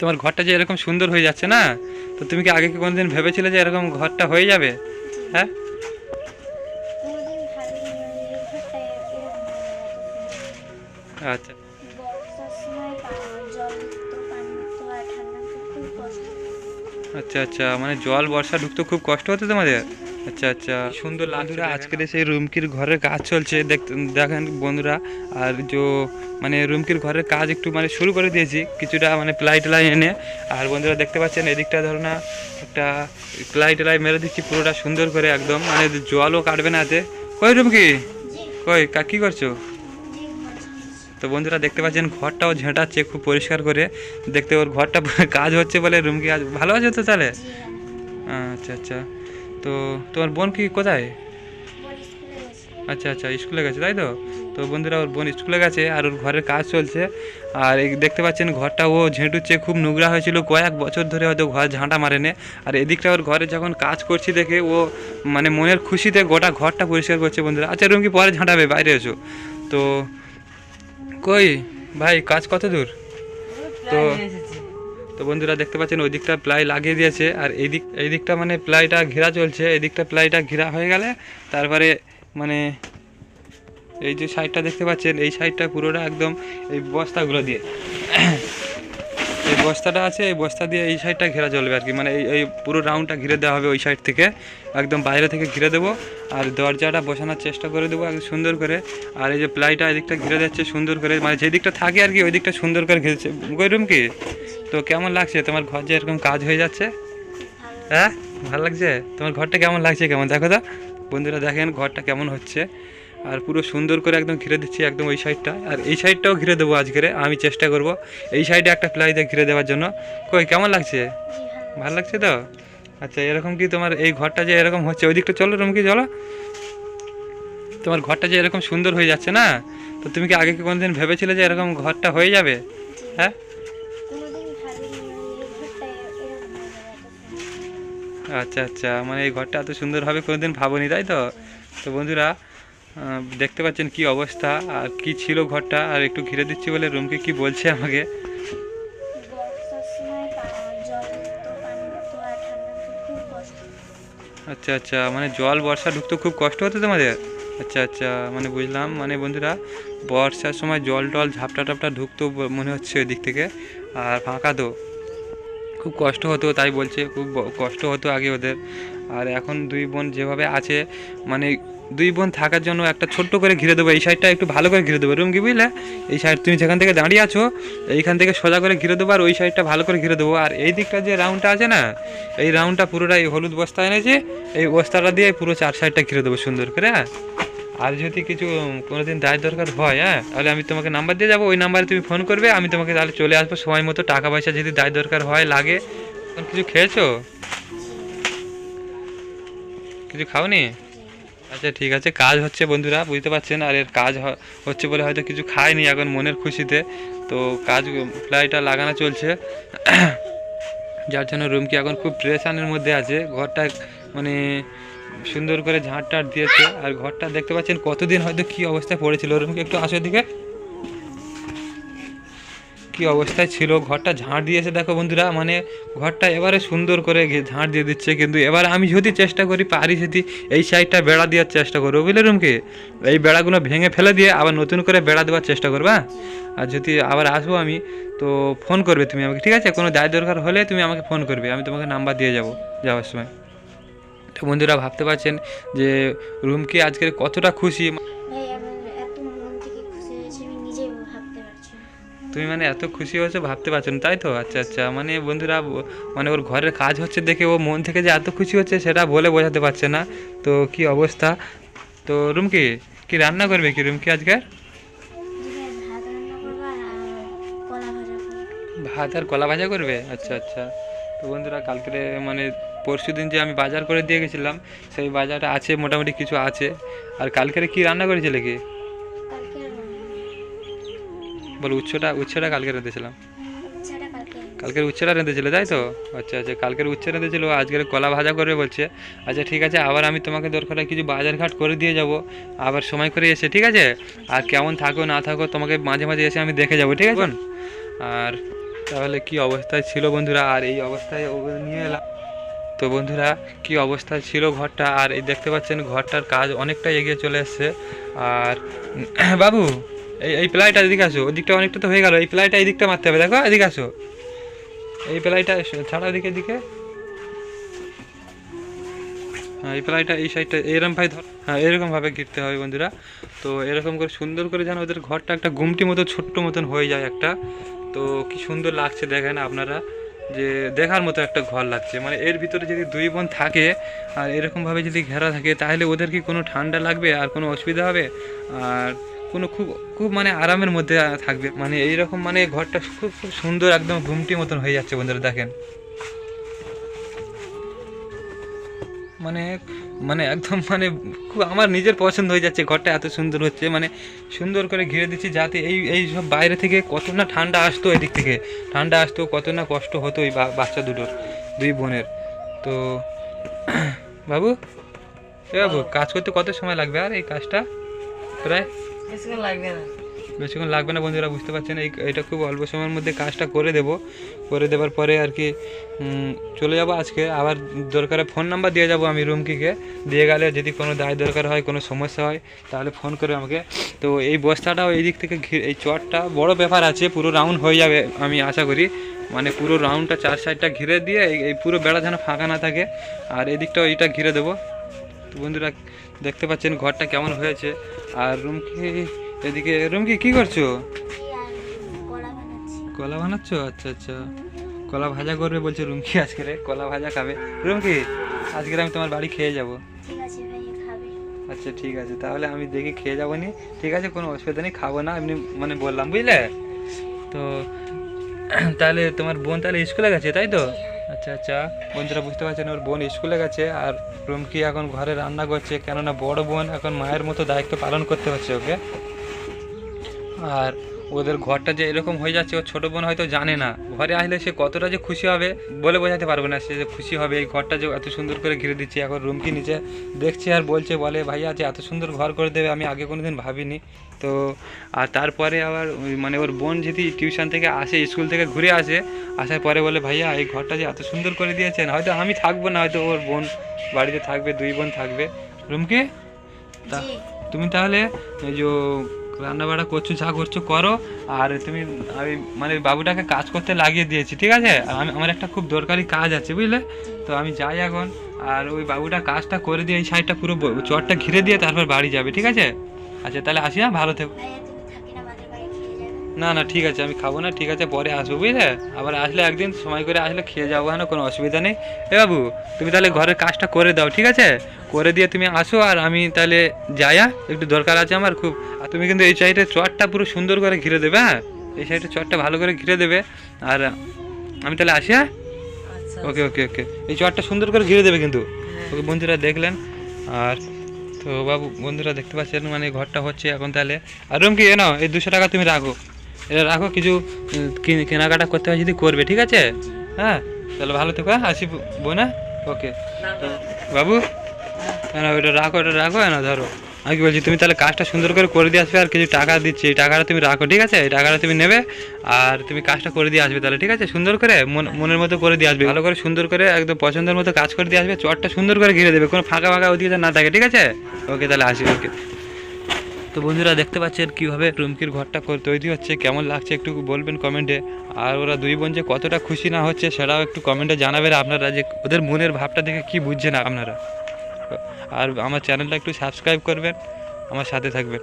তোমার ঘরটা যে এরকম সুন্দর হয়ে যাচ্ছে না? তো তুমি কি আগে কি কোনোদিন ভেবেছিলে যে এরকম ঘরটা হয়ে যাবে? হ্যাঁ? আচ্ছা। আচ্ছা আচ্ছা। মানে জল বর্ষা ঢুকতে খুব কষ্ট হতো তোমাদের? আচ্ছা আচ্ছা। সুন্দর বন্ধুরা আজকের সেই রুমকির ঘরের কাজ চলছে। দেখ দেখেন বন্ধুরা আর যে মানে রুমকির ঘরের কাজ একটু মানে শুরু করে দিয়েছি কিছুটা মানে প্লাই টেলাই এনে। আর বন্ধুরা দেখতে পাচ্ছেন এদিকটা ধরো না একটা প্লাই টেলাই মেরে দিচ্ছি পুরোটা সুন্দর করে একদম। মানে জলও কাটবে না এতে কই রুমকি? কই কা কী করছ? তো বন্ধুরা দেখতে পাচ্ছেন ঘরটাও ঝেঁটাচ্ছে খুব পরিষ্কার করে। দেখতে ওর ঘরটা কাজ হচ্ছে বলে রুমকি আজ ভালো আছে তো তাহলে? আচ্ছা আচ্ছা। তো তোমার বোন কি কোথায়? আচ্ছা আচ্ছা স্কুলে গেছে তাই তো? তো বন্ধুরা ওর বোন স্কুলে গেছে আর ওর ঘরের কাজ চলছে। আর এই দেখতে পাচ্ছেন ঘরটা ও ঝেঁটুচ্ছে খুব নোংরা হয়েছিল। কয়েক বছর ধরে হয়তো ঘর ঝাঁটা মারেনে। আর এদিকটা ওর ঘরে যখন কাজ করছি দেখে ও মানে মনের খুশিতে গোটা ঘরটা পরিষ্কার করছে বন্ধুরা। আচ্ছা রুম কি পরে ঝাঁটাবে? বাইরে এসো। তো কই? ভাই কাজ কত দূর? তো তো বন্ধুরা দেখতে পাচ্ছেন, ওই দিকটা প্লাই লাগিয়ে দিয়েছে, আর এই দিক, এই দিকটা মানে প্লাইটা ঘেরা চলছে, এই দিকটা প্লাইটা ঘেরা হয়ে গেলে তারপরে মানে এই যে সাইডটা দেখতে পাচ্ছেন, এই সাইডটা পুরোটা একদম এই বস্তাগুলো দিয়ে। এই বস্তাটা আছে, এই বস্তা দিয়ে এই সাইডটা ঘেরা চলবে আর কি মানে এই এই পুরো রাউন্ডটা ঘিরে দেওয়া হবে ওই সাইড থেকে। একদম বাইরে থেকে ঘিরে দেবো। আর দরজাটা বসানোর চেষ্টা করে দেবো একদম সুন্দর করে। আর এই যে প্লাইটা এদিকটা ঘিরে যাচ্ছে সুন্দর করে। মানে যে দিকটা থাকে আর কি ওই দিকটা সুন্দর করে ঘিরেছে। রুম কি? তো কেমন লাগছে? তোমার ঘর যে এরকম কাজ হয়ে যাচ্ছে? হ্যাঁ? ভালো লাগছে? তোমার ঘরটা কেমন লাগছে? কেমন? দেখো তো। বন্ধুরা দেখেন ঘরটা কেমন হচ্ছে। আর পুরো সুন্দর করে একদম ঘিরে দিচ্ছি একদম ওই সাইডটা আর এই সাইডটাও ঘিরে দেবো আজকের, আমি চেষ্টা করব এই সাইডে একটা প্লাই দিয়ে ঘিরে দেওয়ার জন্য। কই, কেমন লাগছে? ভালো লাগছে তো? আচ্ছা এরকম কি তোমার এই ঘরটা যে এরকম হচ্ছে? ওই দিকটা চলো রুম কি চলো। তোমার ঘরটা যে এরকম সুন্দর হয়ে যাচ্ছে না? তো তুমি কি আগে কি কোনোদিন ভেবেছিলে যে এরকম ঘরটা হয়ে যাবে? হ্যাঁ। আচ্ছা আচ্ছা মানে এই ঘরটা এত সুন্দর হবে কোনোদিন ভাবনি, তাই তো? তো বন্ধুরা দেখতে পাচ্ছেন কি অবস্থা, আর কি ছিল ঘরটা, আর একটু ঘিরে দিচ্ছি বলে রুমকে কি বলছে আমাকে। আচ্ছা আচ্ছা মানে জল বর্ষা ঢুকতে খুব কষ্ট হতো তোমাদের? আচ্ছা আচ্ছা মানে বুঝলাম মানে বন্ধুরা, বর্ষার সময় জল টল ঝাপটা টাপটা ঢুকতো মনে হচ্ছে ওই দিক থেকে, আর ফাঁকা তো। খুব কষ্ট হতো, তাই বলছে, খুব কষ্ট হতো আগে ওদের। আর এখন দুই বোন যেভাবে আছে মানে দুই বোন থাকার জন্য একটা ছোট্ট করে ঘিরে দেবো, এই সাইডটা একটু ভালো করে ঘিরে দেবো রুম কি বুঝলে? এই সাইড তুমি যেখান থেকে দাঁড়িয়ে আছো, এইখান থেকে সোজা করে ঘিরে দেবো আর ওই সাইডটা ভালো করে ঘিরে দেবো। আর এই দিকটা যে রাউন্ডটা আছে না, এই রাউন্ডটা পুরোটাই হলুদ বস্তা এনেছে, এই বস্তাটা দিয়ে পুরো চার সাইডটা ঘিরে দেবো সুন্দর করে হ্যাঁ? আর যদি কিছু কোনোদিন দায় দরকার হয় হ্যাঁ তাহলে আমি তোমাকে নাম্বার দিয়ে যাব, ওই নাম্বারে তুমি ফোন করবে, আমি তোমাকে তাহলে চলে আসব সময় মতো, টাকা পয়সা যদি দায় দরকার হয়, লাগে। কিছু খেয়েছো? কিছু খাওনি? আচ্ছা ঠিক আছে, কাজ হচ্ছে বন্ধুরা, বুঝতে পারছেন? আর এর কাজ হচ্ছে বলে হয়তো কিছু খায়নি এখন মনের খুশিতে। তো কাজ, প্লাইটা লাগানো চলছে। যার জন্য রুমকি এখন খুব প্রেশানের মধ্যে আছে। ঘরটা মানে সুন্দর করে ঝাঁট টাট দিয়েছে। আর ঘরটা দেখতে পাচ্ছেন কতদিন হয়তো কি অবস্থায় পড়েছিল। রুমকি একটু আসো দিকে কি অবস্থায় ছিল? ঘরটা ঝাঁট দিয়েছে, দেখো বন্ধুরা মানে ঘরটা এবারে সুন্দর করে ঝাঁট দিয়ে দিচ্ছে, কিন্তু এবার আমি যদি চেষ্টা করি, পারি যদি, এই সাইডটা বেড়া দেওয়ার চেষ্টা করব, বুঝলে রুমকে? এই বেড়াগুলো ভেঙে ফেলে দিয়ে আবার নতুন করে বেড়া দেওয়ার চেষ্টা করবা আর যদি আবার আসব আমি, তো ফোন করবে তুমি আমাকে, ঠিক আছে? কোনো দায় দরকার হলে তুমি আমাকে ফোন করবে, আমি তোমাকে নাম্বার দিয়ে যাব, যাওয়ার সময়। তো বন্ধুরা, ভাবতে পারছেন যে রুমকি আজকের কতটা খুশি? তুমি মানে এত খুশি হয়েছো ভাবতে পারছ না, তাই তো? আচ্ছা আচ্ছা মানে বন্ধুরা মানে ওর ঘরের কাজ হচ্ছে দেখে ও মন থেকে যে এত খুশি হচ্ছে সেটা বলে বোঝাতে পারছে না। তো কি অবস্থা? তো রুমকি, কি রান্না করবে কি রুমকি আজকে ভাত আর কলা ভাজা করব? আচ্ছা আচ্ছা। তো বন্ধুরা কালকে মানে পরশু দিন যে আমি বাজার করে দিয়ে গেছিলাম, সেই বাজারটা আছে, মোটামুটি কিছু আছে। আর কালকের কি রান্না করেছিলে কি? কালকে বলো উচ্ছটা উচ্ছটা কালকে রেঁধেছিলাম। কালকের উচ্ছেটা রেঁধেছিলে তাই তো? আচ্ছা আচ্ছা কালকের উচ্ছে রেঁধেছিল আজকের কলা ভাজা করবে বলছে। আচ্ছা ঠিক আছে আবার আমি তোমাকে দরকার কিছু বাজার ঘাট করে দিয়ে যাব। আবার সময় করে এসে ঠিক আছে? আর কেমন থাকো না থাকো তোমাকে মাঝে মাঝে এসে আমি দেখে যাব ঠিক আছে? আর তাহলে কি অবস্থায় ছিল বন্ধুরা? আর এই অবস্থায় নিয়ে এলাম তো বন্ধুরা কি অবস্থায় ছিল ঘরটা? আর এই দেখতে পাচ্ছেন ঘরটার কাজ অনেকটা এগিয়ে চলে এসছে। আর বাবু এই এই প্লাইটা এদিকে আসো। ওদিকটা অনেকটা তো হয়ে গেল। এই প্লাইটা এই দিকটা মারতে হবে, দেখো? এদিকে আসো। এই প্লাইটা ছাড়া এদিকে এদিকে। হ্যাঁ এই প্লাইটা এই সাইডটা এরকম ভাই ধর। হ্যাঁ এরকম ভাবে ঘিরতে হবে বন্ধুরা। তো এরকম করে সুন্দর করে যেন ওদের ঘরটা একটা গুমটি মতো, ছোট্ট মতন হয়ে যায় একটা। তো কি সুন্দর লাগছে দেখেন আপনারা, যে দেখার মতো একটা ঘর লাগছে। মানে এর ভিতরে যদি দুই বোন থাকে, আর এরকমভাবে যদি ঘেরা থাকে, তাহলে ওদের কি কোনো ঠান্ডা লাগবে? আর কোনো অসুবিধা হবে? আর কোনো খুব খুব মানে আরামের মধ্যে থাকবে। মানে এইরকম মানে ঘরটা খুব খুব সুন্দর একদম ঘুমটি মতন হয়ে যাচ্ছে বন্ধুরা, দেখেন। মানে মানে একদম মানে খুব আমার নিজের পছন্দ হয়ে যাচ্ছে ঘরটা এত সুন্দর হচ্ছে। মানে সুন্দর করে ঘিরে দিচ্ছি যাতে এই এই সব বাইরে থেকে কত না ঠান্ডা আসতো এদিক থেকে। ঠান্ডা আসতো, কত না কষ্ট হতো বা- বাচ্চা দুটোর, দুই বোনের। তো, বাবু বাবু, কাজ করতে কত সময় লাগবে? আর এই কাজটা? প্রায় বেশিক্ষণ লাগবে না। বেশিক্ষণ লাগবে না বন্ধুরা, বুঝতে পারছেন? এই এটা খুব অল্প সময়ের মধ্যে কাজটা করে দেব। করে দেওয়ার পরে আর কি চলে যাব আজকে। আবার দরকারে ফোন নাম্বার দিয়ে যাব আমি রুমকিকে দিয়ে গেলে যদি কোনো দায় দরকার হয়, কোনো সমস্যা হয়, তাহলে ফোন করে আমাকে। তো এই বস্তাটাও এই দিক থেকে এই চটটা বড় ব্যাপার আছে, পুরো রাউন্ড হয়ে যাবে আমি আশা করি। মানে পুরো রাউন্ডটা চার সাইডটা ঘিরে দিয়ে এই পুরো বেড়া যেন ফাঁকা না থাকে। আর এদিকটাও এইটা ঘিরে দেবো। তো বন্ধুরা দেখতে পাচ্ছেন ঘরটা কেমন হয়েছে। আর রুমকি এদিকে, রুমকি কি করছ? কলা বানাচ্ছি? আচ্ছা আচ্ছা। কলা ভাজা করবে বলছে রুমকি আজকে রে, কলা ভাজা খাবে। রুমকি আজকে আমি তোমার বাড়ি খেয়ে যাব। আচ্ছা ঠিক আছে। তাহলে আমি দেখি খেয়ে যাব নি। ঠিক আছে, কোনো অসুবিধা নেই, খাব না, এমনি মানে বললাম, বুঝলে? তো, তাহলে তোমার বোন তাহলে স্কুলে গেছে, তাই তো? আচ্ছা আচ্ছা। বন্ধুরা, বুঝতে পারছেন, ওর বোন স্কুলে গেছে আর রুমকি এখন ঘরে রান্না করছে, কেননা বড় বোন এখন মায়ের মতো দায়িত্ব পালন করতে হচ্ছে ওকে। আর ওদের ঘরটা যে এরকম হয়ে যাচ্ছে ওর ছোটো বোন হয়তো জানে না। ঘরে আসলে সে কতটা যে খুশি হবে বলে বোঝাতে পারবে না সে যে খুশি হবে। এই ঘরটা যে এত সুন্দর করে ঘিরে দিচ্ছে এখন রুমকি নিচে দেখছে আর বলছে বলে ভাইয়া যে এত সুন্দর ঘর করে দেবে আমি আগে কোনো দিন ভাবিনি। তো আর তারপরে আবার মানে ওর বোন যদি টিউশন থেকে আসে স্কুল থেকে ঘুরে আসে আসার পরে বলে ভাইয়া এই ঘরটা যে এত সুন্দর করে দিয়েছেন হয়তো আমি থাকব না হয়তো ওর বোন বাড়িতে থাকবে দুই বোন থাকবে। রুমকি তা তুমি তাহলে এই যে রান্না বাড়া করছ, যা করছ করো। আর তুমি, আমি মানে বাবুটাকে কাজ করতে লাগিয়ে দিয়েছি, ঠিক আছে? আমি, আমার একটা খুব দরকারি কাজ আছে, বুঝলে? তো আমি যাই এখন, আর ওই বাবুটা কাজটা করে দিয়ে এই সাইডটা পুরো চটটা ঘিরে দিয়ে তারপর বাড়ি যাবে, ঠিক আছে? আচ্ছা তাহলে আসি না ভালো থেকো। না না ঠিক আছে আমি খাব না ঠিক আছে পরে আসব বুঝলে? আবার আসলে একদিন সময় করে আসলে খেয়ে যাব না কোনো অসুবিধা নেই। এ বাবু তুমি তাহলে ঘরের কাজটা করে দাও ঠিক আছে? করে দিয়ে তুমি আসো আর আমি তাহলে যাইয়া একটু দরকার আছে আমার খুব। আর তুমি কিন্তু এই সাইডে চটটা পুরো সুন্দর করে ঘিরে দেবে হ্যাঁ? এই সাইডে চটটা ভালো করে ঘিরে দেবে। আর আমি তাহলে আসি হ্যাঁ? আচ্ছা ওকে ওকে ওকে। এই চটটা সুন্দর করে ঘিরে দেবে কিন্তু। ওকে বন্ধুরা দেখলেন? আর তো বাবু বন্ধুরা দেখতে পাচ্ছেন মানে ঘরটা হচ্ছে এখন তাহলে। আর রুম কি এনো এই দুশো টাকা তুমি রাখো। এটা রাখো, কিছু কেনাকাটা করতে হয় যদি করবে, ঠিক আছে? হ্যাঁ? তাহলে ভালো থেকো হ্যাঁ? আসি বোনা ওকে। বাবু? হ্যাঁ ওটা রাখো ওটা রাখো না ধরো। আমি কি বলছি, তুমি তাহলে কাজটা সুন্দর করে করে দিয়ে আসবে, আর কিছু টাকা দিচ্ছি, এই টাকাটা তুমি রাখো, ঠিক আছে? এই টাকাটা তুমি নেবে, আর তুমি কাজটা করে দিয়ে আসবে তাহলে, ঠিক আছে? সুন্দর করে, মন- মনের মতো করে দিয়ে আসবে, ভালো করে সুন্দর করে, একদম পছন্দের মতো কাজ করে দিয়ে আসবে, চটটা সুন্দর করে ঘিরে দেবে, কোনো ফাঁকা ফাঁকা ওদিকে না থাকে, ঠিক আছে? ওকে, তাহলে আসি, ওকে। তো বন্ধুরা দেখতে পাচ্ছেন কীভাবে রুমকির ঘরটা তৈরি হচ্ছে, কেমন লাগছে একটু বলবেন কমেন্টে। আর ওরা দুই বোন যে কতটা খুশি না হচ্ছে সেটাও একটু কমেন্টে জানাবেন আপনারা যে ওদের মনের ভাবটা দেখে কি বুঝছেন আপনারা। আর আমার চ্যানেলটা একটু সাবস্ক্রাইব করবেন, আমার সাথে থাকবেন।